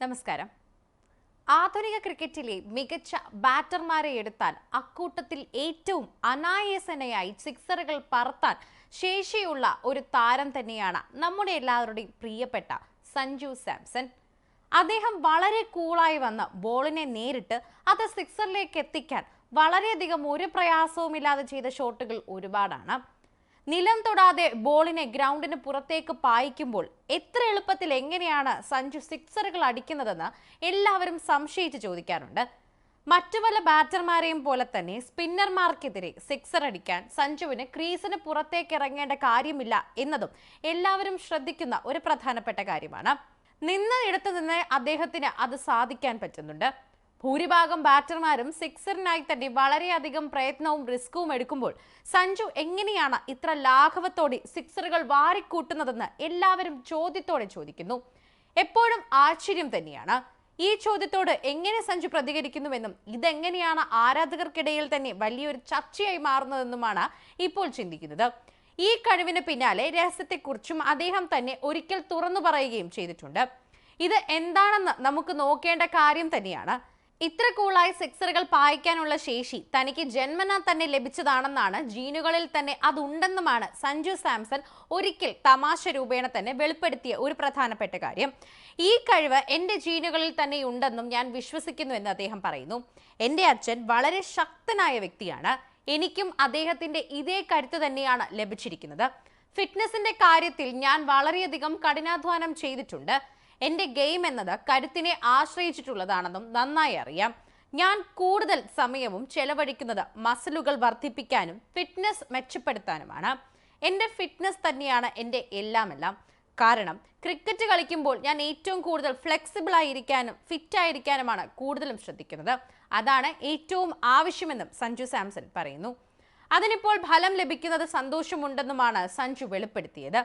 നമസ്കാരം. ആധുനിക ക്രിക്കറ്റിലെ മികച്ച ബാറ്റർമാരെ എടുത്താൽ അക്കൂട്ടത്തിൽ ഏറ്റവും അനായാസനയായി സിക്സറുകൾ പറത്താൻ ശേഷിയുള്ള ഒരു താരം തന്നെയാണ് നമ്മുടെ എല്ലാവരുടെയും പ്രിയപ്പെട്ട സഞ്ജു സാംസൺ. അദ്ദേഹം വളരെ കൂളായി വന്ന് ബോളിനെ നേരിട്ട് അത് സിക്സറിലേക്ക് എത്തിക്കാൻ വളരെയധികം ഒരു പ്രയാസവുമില്ലാതെ ചെയ്ത ഷോട്ടുകൾ ഒരുപാടാണ്. നിലം തൊടാതെ ബോളിനെ ഗ്രൗണ്ടിന് പുറത്തേക്ക് പായിക്കുമ്പോൾ എത്ര എളുപ്പത്തിൽ എങ്ങനെയാണ് സഞ്ജു സിക്സറുകൾ അടിക്കുന്നതെന്ന് എല്ലാവരും സംശയിച്ച് ചോദിക്കാറുണ്ട്. മറ്റു പല ബാറ്റർമാരെയും പോലെ തന്നെ സ്പിന്നർമാർക്കെതിരെ സിക്സർ അടിക്കാൻ സഞ്ജുവിന് ക്രീസിന് പുറത്തേക്ക് ഇറങ്ങേണ്ട കാര്യമില്ല എന്നതും എല്ലാവരും ശ്രദ്ധിക്കുന്ന ഒരു പ്രധാനപ്പെട്ട കാര്യമാണ്. നിന്ന ഇടത്ത് നിന്ന് അദ്ദേഹത്തിന് അത് സാധിക്കാൻ പറ്റുന്നുണ്ട്. ഭൂരിഭാഗം ബാറ്റർമാരും സിക്സറിനായി തന്നെ വളരെയധികം പ്രയത്നവും റിസ്കും എടുക്കുമ്പോൾ സഞ്ജു എങ്ങനെയാണ് ഇത്ര ലാഘവത്തോടെ സിക്സറുകൾ വാരിക്കൂട്ടുന്നതെന്ന് എല്ലാവരും ചോദ്യത്തോടെ ചോദിക്കുന്നു. എപ്പോഴും ആശ്ചര്യം തന്നെയാണ്. ഈ ചോദ്യത്തോട് എങ്ങനെ സഞ്ജു പ്രതികരിക്കുന്നുവെന്നും ഇതെങ്ങനെയാണ് ആരാധകർക്കിടയിൽ തന്നെ വലിയൊരു ചർച്ചയായി മാറുന്നതെന്നുമാണ് ഇപ്പോൾ ചിന്തിക്കുന്നത്. ഈ കഴിവിന് പിന്നാലെ രഹസ്യത്തെക്കുറിച്ചും അദ്ദേഹം തന്നെ ഒരിക്കൽ തുറന്നു പറയുകയും ചെയ്തിട്ടുണ്ട്. ഇത് എന്താണെന്ന് നമുക്ക് നോക്കേണ്ട കാര്യം തന്നെയാണ്. ഇത്ര കൂളായി സിക്സറുകൾ പായിക്കാനുള്ള ശേഷി തനിക്ക് ജന്മനാ തന്നെ ലഭിച്ചതാണെന്നാണ് ജീനുകളിൽ തന്നെ അതുണ്ടെന്നുമാണ് സഞ്ജു സാംസൺ ഒരിക്കൽ തമാശ രൂപേണ തന്നെ വെളിപ്പെടുത്തിയ ഒരു പ്രധാനപ്പെട്ട കാര്യം. ഈ കഴിവ് എന്റെ ജീനുകളിൽ തന്നെ ഉണ്ടെന്നും ഞാൻ വിശ്വസിക്കുന്നു എന്ന് അദ്ദേഹം പറയുന്നു. എന്റെ അച്ഛൻ വളരെ ശക്തനായ വ്യക്തിയാണ്. എനിക്കും അദ്ദേഹത്തിന്റെ ഇതേ കരുത്ത് തന്നെയാണ് ലഭിച്ചിരിക്കുന്നത്. ഫിറ്റ്നസിന്റെ കാര്യത്തിൽ ഞാൻ വളരെയധികം കഠിനാധ്വാനം ചെയ്തിട്ടുണ്ട്. എന്റെ ഗെയിം എന്നത് കരുത്തിനെ ആശ്രയിച്ചിട്ടുള്ളതാണെന്നും നന്നായി അറിയാം. ഞാൻ കൂടുതൽ സമയവും ചെലവഴിക്കുന്നത് മസിലുകൾ വർദ്ധിപ്പിക്കാനും ഫിറ്റ്നസ് മെച്ചപ്പെടുത്താനുമാണ്. എന്റെ ഫിറ്റ്നസ് തന്നെയാണ് എന്റെ എല്ലാമെല്ലാം. കാരണം ക്രിക്കറ്റ് കളിക്കുമ്പോൾ ഞാൻ ഏറ്റവും കൂടുതൽ ഫ്ലെക്സിബിൾ ആയിരിക്കാനും ഫിറ്റ് ആയിരിക്കാനുമാണ് കൂടുതലും ശ്രദ്ധിക്കുന്നത്. അതാണ് ഏറ്റവും ആവശ്യമെന്നും സഞ്ജു സാംസൺ പറയുന്നു. അതിനിപ്പോൾ ഫലം ലഭിക്കുന്നത് സന്തോഷമുണ്ടെന്നുമാണ് സഞ്ജു വെളിപ്പെടുത്തിയത്.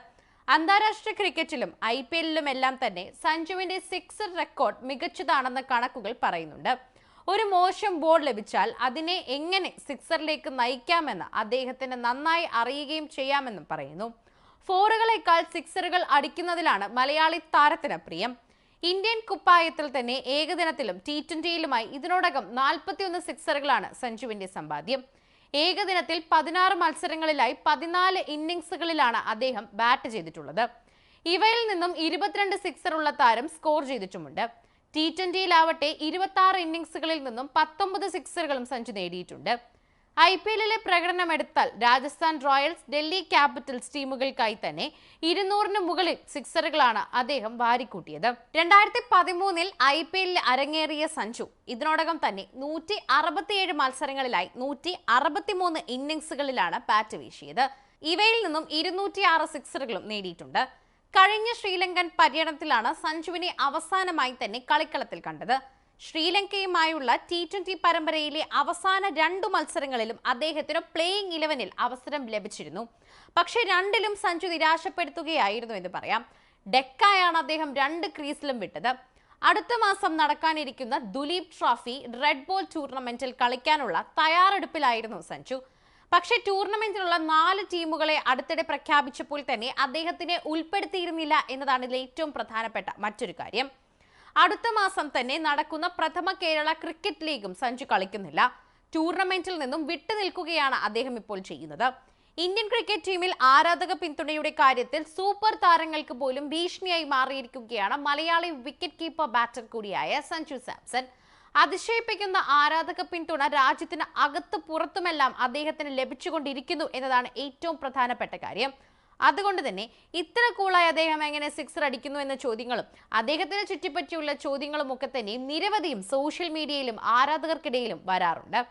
അന്താരാഷ്ട്ര ക്രിക്കറ്റിലും ഐ പി എല്ലിലും എല്ലാം തന്നെ സഞ്ജുവിന്റെ സിക്സർ റെക്കോർഡ് മികച്ചതാണെന്ന കണക്കുകൾ പറയുന്നുണ്ട്. ഒരു മോശം ബോൾ ലഭിച്ചാൽ അതിനെ എങ്ങനെ സിക്സറിലേക്ക് നയിക്കാമെന്ന് അദ്ദേഹത്തിന് നന്നായി അറിയുകയും ചെയ്യാമെന്നും പറയുന്നു. ഫോറുകളെക്കാൾ സിക്സറുകൾ അടിക്കുന്നതിലാണ് മലയാളി താരത്തിന് പ്രിയം. ഇന്ത്യൻ കുപ്പായത്തിൽ തന്നെ ഏകദിനത്തിലും ടി ട്വന്റിയിലുമായി ഇതിനോടകം നാൽപ്പത്തിയൊന്ന് സിക്സറുകളാണ് സഞ്ജുവിന്റെ സമ്പാദ്യം. ഏകദിനത്തിൽ പതിനാറ് മത്സരങ്ങളിലായി പതിനാല് ഇന്നിംഗ്സുകളിലാണ് അദ്ദേഹം ബാറ്റ് ചെയ്തിട്ടുള്ളത്. ഇവയിൽ നിന്നും ഇരുപത്തിരണ്ട് സിക്സർ ഉള്ള താരം സ്കോർ ചെയ്തിട്ടുമുണ്ട്. ടി ട്വന്റിയിലാവട്ടെ ഇരുപത്തി ആറ് ഇന്നിംഗ്സുകളിൽ നിന്നും പത്തൊമ്പത് സിക്സറുകളും സഞ്ജു നേടിയിട്ടുണ്ട്. ഐ പി എല്ലിലെ പ്രകടനം എടുത്താൽ രാജസ്ഥാൻ റോയൽസ് ഡൽഹി ക്യാപിറ്റൽസ് ടീമുകൾക്കായി തന്നെ ഇരുന്നൂറിന് മുകളിൽ സിക്സറുകളാണ് അദ്ദേഹം വാരിക്കൂട്ടിയത്. രണ്ടായിരത്തി പതിമൂന്നിൽ ഐ പി എല്ലിൽ അരങ്ങേറിയ സഞ്ജു ഇതിനോടകം തന്നെ നൂറ്റി അറുപത്തിയേഴ് മത്സരങ്ങളിലായി നൂറ്റി അറുപത്തിമൂന്ന് ഇന്നിംഗ്സുകളിലാണ് ബാറ്റ് വീശിയത്. ഇവയിൽ നിന്നും ഇരുന്നൂറ്റി ആറ് സിക്സറുകളും നേടിയിട്ടുണ്ട്. കഴിഞ്ഞ ശ്രീലങ്കൻ പര്യടനത്തിലാണ് സഞ്ജുവിനെ അവസാനമായി തന്നെ കളിക്കളത്തിൽ കണ്ടത്. ശ്രീലങ്കയുമായുള്ള ടി ട്വന്റി പരമ്പരയിലെ അവസാന രണ്ടു മത്സരങ്ങളിലും അദ്ദേഹത്തിന് പ്ലേയിങ് ഇലവനിൽ അവസരം ലഭിച്ചിരുന്നു. പക്ഷേ രണ്ടിലും സഞ്ജു നിരാശപ്പെടുത്തുകയായിരുന്നു എന്ന് പറയാം. ഡെക്കായാണ് അദ്ദേഹം രണ്ട് ക്രീസിലും വിട്ടത്. അടുത്ത മാസം നടക്കാനിരിക്കുന്ന ദുലീപ് ട്രോഫി റെഡ് ബോൾ ടൂർണമെന്റിൽ കളിക്കാനുള്ള തയ്യാറെടുപ്പിലായിരുന്നു സഞ്ജു. പക്ഷേ ടൂർണമെന്റിലുള്ള നാല് ടീമുകളെ അടുത്തിടെ പ്രഖ്യാപിച്ചപ്പോൾ തന്നെ അദ്ദേഹത്തിനെ ഉൾപ്പെടുത്തിയിരുന്നില്ല എന്നതാണ് ഇതിൽ ഏറ്റവും പ്രധാനപ്പെട്ട മറ്റൊരു കാര്യം. അടുത്ത മാസം തന്നെ നടക്കുന്ന പ്രഥമ കേരള ക്രിക്കറ്റ് ലീഗും സഞ്ജു കളിക്കുന്നില്ല. ടൂർണമെന്റിൽ നിന്നും വിട്ടുനിൽക്കുകയാണ് അദ്ദേഹം ഇപ്പോൾ ചെയ്യുന്നത്. ഇന്ത്യൻ ക്രിക്കറ്റ് ടീമിൽ ആരാധക പിന്തുണയുടെ കാര്യത്തിൽ സൂപ്പർ താരങ്ങൾക്ക് പോലും ഭീഷണിയായി മാറിയിരിക്കുകയാണ് മലയാളി വിക്കറ്റ് കീപ്പർ ബാറ്റർ കൂടിയായ സഞ്ജു സാംസൺ. അതിശയിപ്പിക്കുന്ന ആരാധക പിന്തുണ രാജ്യത്തിന് അകത്ത് പുറത്തുമെല്ലാം അദ്ദേഹത്തിന് ലഭിച്ചുകൊണ്ടിരിക്കുന്നു എന്നതാണ് ഏറ്റവും പ്രധാനപ്പെട്ട കാര്യം. അതുകൊണ്ട് തന്നെ ഇത്ര കൂളായി അദ്ദേഹം എങ്ങനെ സിക്സർ അടിക്കുന്നു എന്ന ചോദ്യങ്ങളും അദ്ദേഹത്തിനെ ചുറ്റിപ്പറ്റിയുള്ള ചോദ്യങ്ങളും ഒക്കെ തന്നെ നിരവധിയും സോഷ്യൽ മീഡിയയിലും ആരാധകർക്കിടയിലും വരാറുണ്ട്.